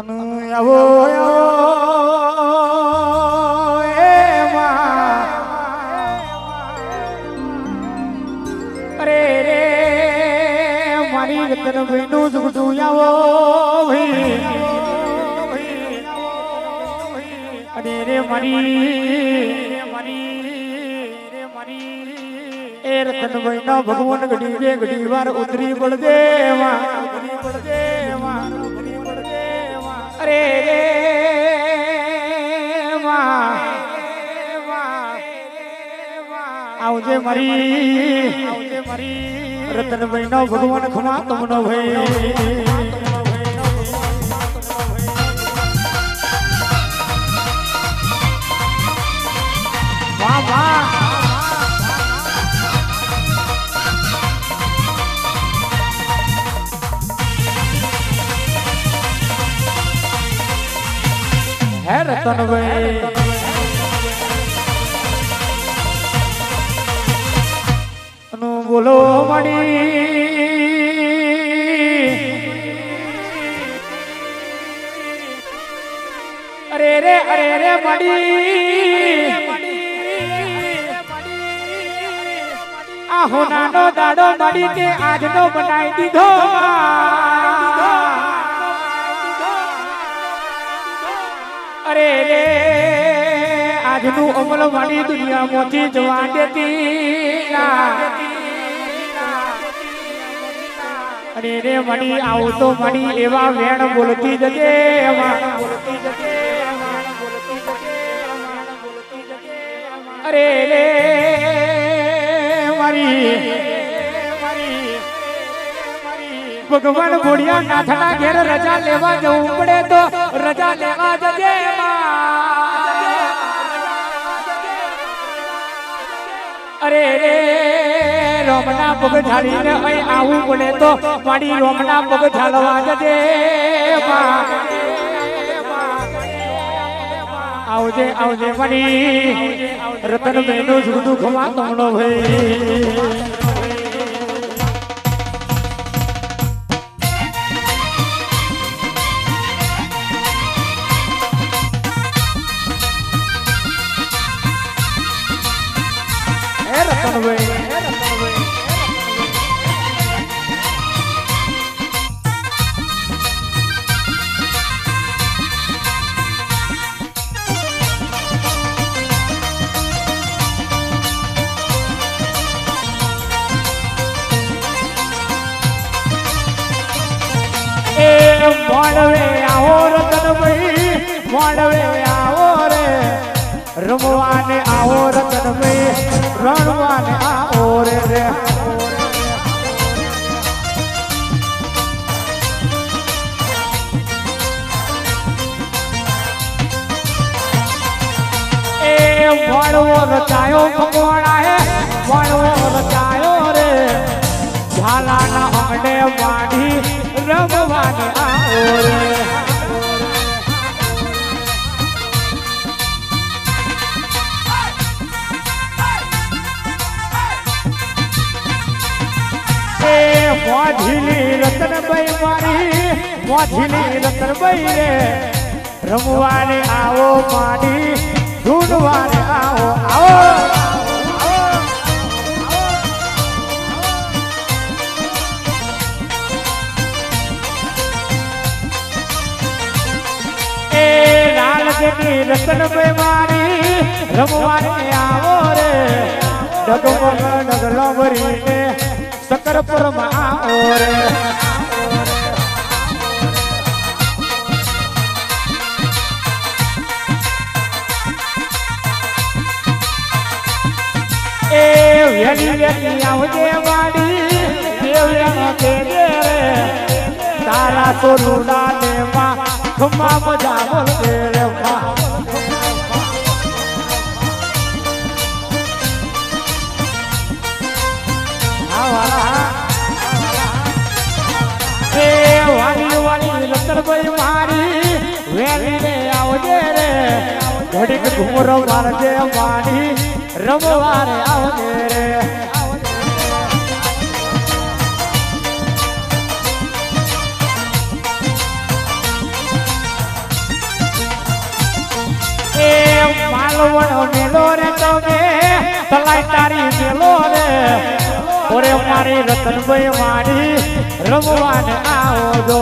અનુ આવો. અરે રે મારી રતન ભાઈનું સુખડું આવો ભાઈ અરે રે મારી એ રતનભાઈ ના ભગવાન ઘડી બે ઘડી વાર ઉતરી પડદે આવજે મારી. આવજે મારી. રતનભાઈ નો ભગવાન ખમા તમનો ભાઈ હે રતનભાઈ. બોલો મણી અરે રે અરે રે મણી આહો નાનો દાડો મળી તે આજનો બનાવી દીધો. અરે રે, આજનું અમલ વાળી દુનિયામાંથી જવા દેતી. અરે રે મણી આવતો મણી, એવા વેણ બોલતી જજે. અરે રે મારી ભગવાન ભોળિયા નાથના ઘેર રજા લેવા જવું પડે તો રજા લેવા જજે અરે રે રોમના પગ ઝાડીને અહીં આવું બોલે તો મારી રોમના પગ ઝાલવા જજે આવજે આવજે મારી રતન બેનું જુદું ખવા તમણો ભાઈ. રમવાને આવો રતનભાઈ રણવાને આવો રે રે. એ મોડવો રચાયો ભગવાણા મોઢીલી રતનભાઈ મારી મોઢીલી રતનભાઈ રે. રમવાને આવો માડી ઢૂંઢવાને આવો આવો. એ લાલ જેની મારી, રમવાને આવો રે. ડગમગ ડગલો ભરીને સકરપુરમાં વેલી વેલી આવજે વાડી દેવયાનો કે રે. તારા ને માં ખમા મજા બોલજે ઘડીક ઘુમરો મારજે પાણી રમવારે આવજે રે. માલવણો મેલો રે તમે. તલાઈ તારી મેલો રે. ઓરે મારી રતનભાઈ મારી રમવાને આવજો.